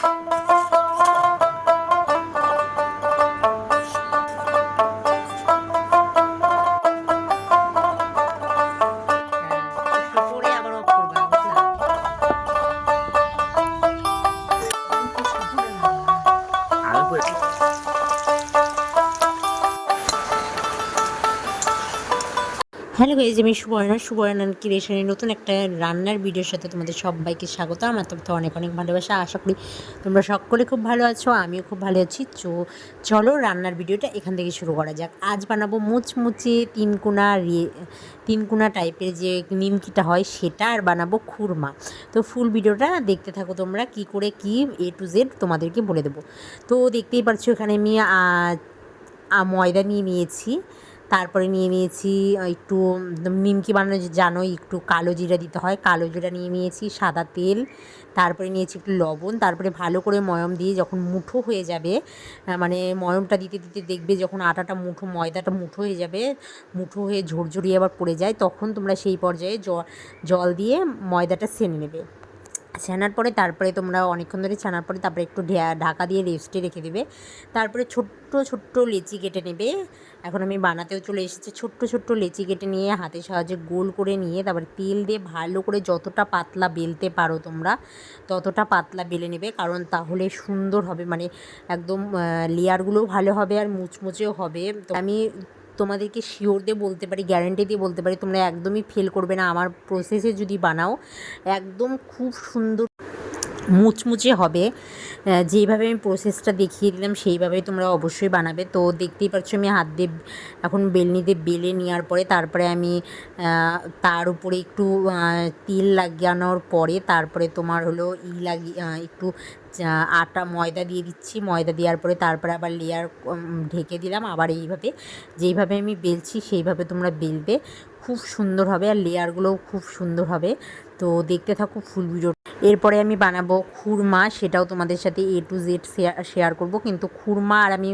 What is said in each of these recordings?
Thank you. Hello guys আমি সুবর্ণা। সুবর্ণান ক্রিয়েশনের নতুন একটা রান্নার ভিডিওর সাথে তোমাদের সবাইকে স্বাগত। আমার থেকে অনেক অনেক ভালোবাসা। আশা করি তোমরা সকলে খুব ভালো আছো, আমিও খুব ভালো আছি। তো চলো রান্নার ভিডিওটা এখান থেকে শুরু করা যাক। আজ বানাবো মুচমুচে তিনকুনা তিনকুনা টাইপের যে নিমকিটা হয় সেটা, আর বানাবো খুরমা। তো ফুল ভিডিওটা দেখতে থাকো তোমরা, কি করে, কি এ টু জেড তোমাদেরকে বলে দেবো। তো দেখতেই পারছ এখানে আমি ময়দা নিয়ে নিয়েছি। তারপরে নিয়ে নিয়েছি একটু নিমকি বানানো যে জানোই একটু কালো জিরা দিতে হয়, কালো জিরা নিয়ে নিয়েছি, সাদা তেল, তারপরে নিয়েছি একটু লবণ, তারপরে ভালো করে ময়ম দিয়ে যখন মুঠো হয়ে যাবে মানে ময়মটা দিতে দিতে দেখবে যখন আটাটা মুঠো, ময়দাটা মুঠো হয়ে যাবে, মুঠো হয়ে ঝরঝরিয়ে আবার পড়ে যায়, তখন তোমরা সেই পর্যায়ে জল দিয়ে ময়দাটা সেনে নেবে। ছানার পরে তারপরে তোমরা অনেকক্ষণ ধরে ছানার পরে তারপরে একটু ঢাকা দিয়ে রেস্টে রেখে দেবে। তারপরে ছোট্ট ছোট্ট লেচি কেটে নেবে এখন আমি বানাতেও চলে এসেছি। ছোট্ট ছোট্ট লেচি কেটে নিয়ে হাতের সাহায্যে গোল করে নিয়ে তারপরে তেল দিয়ে ভালো করে যতটা পাতলা বেলতে পারো তোমরা, ততটা পাতলা বেলে নেবে। কারণ তাহলে সুন্দর হবে মানে একদম লেয়ারগুলোও ভালো হবে আর মুচমুচেও হবে। তো আমি তোমাদেরকে শিওর দিয়ে বলতে পারি গ্যারেন্টি দিয়ে বলতে পারি, তোমরা একদমই ফেল করবে না। আমার প্রসেসে যদি বানাও, একদম খুব সুন্দর মুচমুচে হবে। যেইভাবে আমি প্রসেসটা দেখিয়ে দিলাম, সেইভাবেই তোমরা অবশ্যই বানাবে। তো দেখতেই পাচ্ছ আমি হাত দিয়ে, এখন বেলনি দিয়ে বেলে নেওয়ার পরে, তারপরে আমি তার উপরে একটু তেল লাগানোর পরে, তারপরে তোমার হলো ই লাগিয়ে একটু আটা, ময়দা দিয়ে দিচ্ছি। ময়দা দেওয়ার পরে তারপরে আবার লেয়ার ঢেকে দিলাম। আবার এইভাবে, যেইভাবে আমি বেলছি, সেইভাবে তোমরা বেলবে। খুব সুন্দর হবে, আর লেয়ারগুলোও খুব সুন্দর হবে। তো দেখতে থাকো ফুল ভিডিও এরপরে আমি বানাবো খুরমা, সেটাও তোমাদের সাথে এ টু জেড শেয়ার করব। কিন্তু খুরমা আর আমি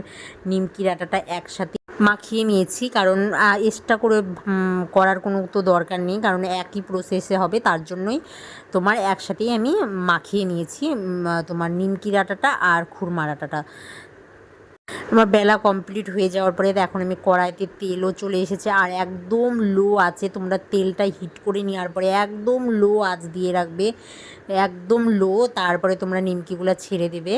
নিমকি ডাটাটা একসাথে মাখিয়ে নিয়েছি, কারণ এক্সট্রা করে করার কোনো তো দরকার নেই, কারণ একই প্রসেসে হবে, তার জন্যই তোমার একসাথেই আমি মাখিয়ে নিয়েছি তোমার নিমকি আটাটা আর খুরমা আটাটা আমার বেলা কমপ্লিট হয়ে যাওয়ার পরে এখন আমি কড়াইতে তেলও চলে এসেছে আর একদম লো আছে। তোমরা তেলটা হিট করে নেওয়ার পরে একদম লো আঁচ দিয়ে রাখবে। একদম লো তারপরে তোমরা নিমকিগুলো ছেড়ে দেবে।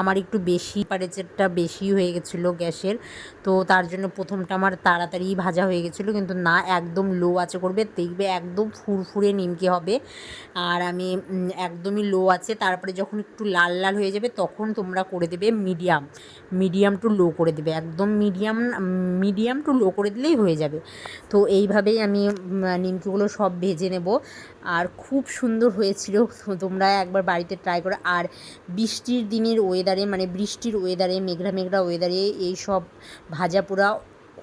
আমার একটু বেশি টেম্পারেচারটা বেশি হয়ে গেছিল গ্যাসের। তো তার জন্য প্রথমটা আমার তাড়াতাড়ি ভাজা হয়ে গেছিল, কিন্তু না, একদম লো আছে করবে। দেখবে একদম ফুরফুরে নিমকি হবে। আর আমি একদমই লো আছে তারপরে যখন একটু লাল লাল হয়ে যাবে, তখন তোমরা করে দেবে মিডিয়াম মিডিয়াম টু লো করে দেবে, একদম মিডিয়াম মিডিয়াম টু লো করে দিলেই হয়ে যাবে। তো এইভাবেই আমি নিমকিগুলো সব ভেজে নেব। আর খুব সুন্দর হয়েছিল তোমরা একবার বাড়িতে ট্রাই করো। আর বৃষ্টির দিনের ওয়েদারে মানে বৃষ্টির ওয়েদারে মেঘলা মেঘলা ওয়েদারে এই সব ভাজা পোড়া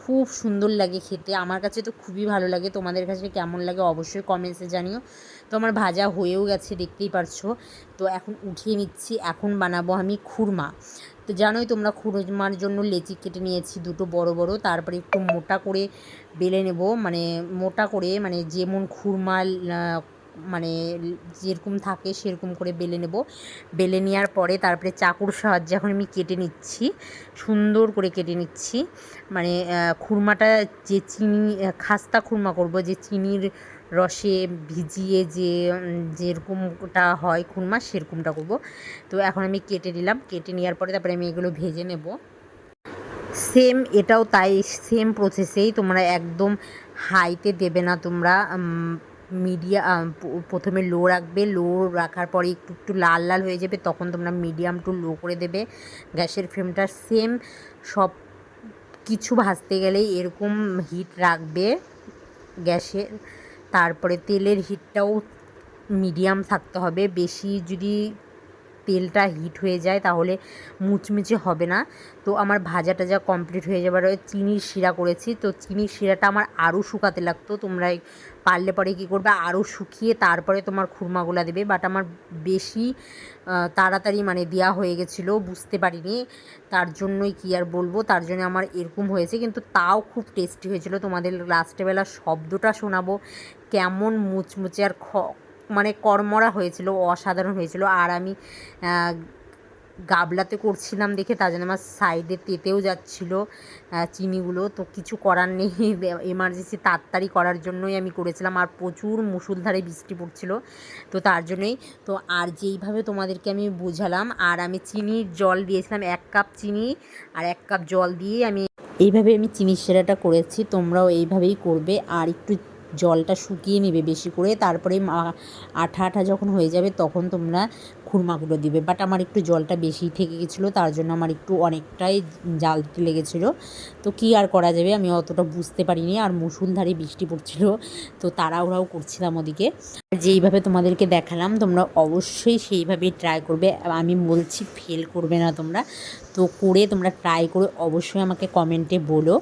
খুব সুন্দর লাগে খেতে। আমার কাছে তো খুবই ভালো লাগে, তোমাদের কাছে কেমন লাগে অবশ্যই কমেন্টসে জানিও। তো আমার ভাজা হয়েও গেছে, দেখতেই পারছ। তো এখন উঠিয়ে নিচ্ছি, এখন বানাবো আমি খুরমা। তো জানোই তোমরা খুরমার জন্য লেচি কেটে নিয়েছি দুটো বড় বড়, তারপরে একটু মোটা করে বেলে নেব। মানে মোটা করে মানে যেমন খুরমা মানে যেরকম থাকে সেরকম করে বেলে নেব। বেলে নেওয়ার পরে তারপরে চাকুর সাহায্যে এখন আমি কেটে নিচ্ছি, সুন্দর করে কেটে নিচ্ছি। মানে খুরমাটা যে চিনি খাস্তা খুরমা করব, যে চিনির রসে ভিজিয়ে যে যেরকমটা হয় খুরমা সেরকমটা করব। তো এখন আমি কেটে নিলাম। কেটে নেওয়ার পরে তারপরে আমি এগুলো ভেজে নেব। সেম এটাও তাই, সেম প্রসেসেই তোমরা একদম হাইতে দেবে না তোমরা মিডিয়া প্রথমে লো রাখবে। লো রাখার পরে একটু একটু লাল লাল হয়ে যাবে, তখন তোমরা মিডিয়াম টু লো করে দেবে গ্যাসের ফ্লেমটা। সেম সব কিছু ভাজতে গেলেই এরকম হিট রাখবে গ্যাসের তারপরে তেলের হিটটাও মিডিয়াম থাকতে হবে। বেশি যদি তেলটা হিট হয়ে যায় তাহলে মুচমুচে হবে না। তো আমার ভাজা টাজা কমপ্লিট হয়ে যাবার চিনির শিরা করেছি। তো চিনির শিরাটা আমার আরও শুকাতে লাগতো। তোমরা পারলে পরে কী করবে? আরও শুকিয়ে তারপরে তোমার খুরমাগুলা দেবে। বাট আমার বেশি তাড়াতাড়ি মানে দেওয়া হয়ে গেছিল, বুঝতে পারিনি। তার জন্যই কি আর বলব? তার জন্য আমার এরকম হয়েছে। কিন্তু তাও খুব টেস্টি হয়েছিল। তোমাদের লাস্টেবেলা শব্দটা শোনাবো। কেমন মুচমুচে আর খ মানে কর্মরা হয়েছিল, অসাধারণ হয়েছিল। আর আমি গাবলাতে করছিলাম দেখে, তার জন্য আমার সাইডে তেতেও যাচ্ছিল চিনিগুলো। তো কিছু করার নেই এমার্জেন্সি তাড়াতাড়ি করার জন্যই আমি করেছিলাম। আর প্রচুর মুসুলধারে বৃষ্টি পড়ছিল, তো তার জন্যই। তো আর যেইভাবে তোমাদেরকে আমি বোঝালাম, আর আমি চিনির জল দিয়েছিলাম, এক কাপ চিনি আর এক কাপ জল দিয়ে আমি এইভাবে আমি চিনির সেরাটা করেছি, তোমরাও এইভাবেই করবে। আর একটু জলটা শুকিয়ে নেবে বেশি করে, তারপরে আঠা আঠা যখন হয়ে যাবে তখন তোমরা খুরমাগুলো দিবে। বাট আমার একটু জলটা বেশি থেকে গেছিল, তার জন্য আমার একটু অনেকটাই জাল লেগেছিলো। তো কী আর করা যাবে আমি অতটা বুঝতে পারিনি, আর মুসুলধারে বৃষ্টি পড়ছিল, তো তাড়াহুড়াও করছিলাম ওদিকে। আর যেইভাবে তোমাদেরকে দেখালাম, তোমরা অবশ্যই সেইভাবেই ট্রাই করবে। আমি বলছি ফেল করবে না তোমরা, তো করে তোমরা ট্রাই করে অবশ্যই আমাকে কমেন্টে বলো।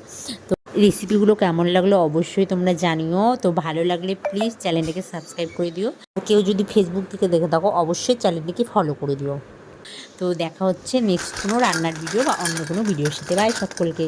তো রেসিপিগুলো কেমন লাগল অবশ্যই তোমরা জানিও। তো ভালো লাগলে প্লিজ চ্যানেলটাকে সাবস্ক্রাইব করে দিও। কেউ যদি ফেসবুক থেকে দেখে থাকো, অবশ্যই চ্যানেলটিকে ফলো করে দিও। তো দেখা হচ্ছে নেক্সট কোনো রান্নার ভিডিও বা অন্য কোনো ভিডিওর সাথে। বাই সকলকে।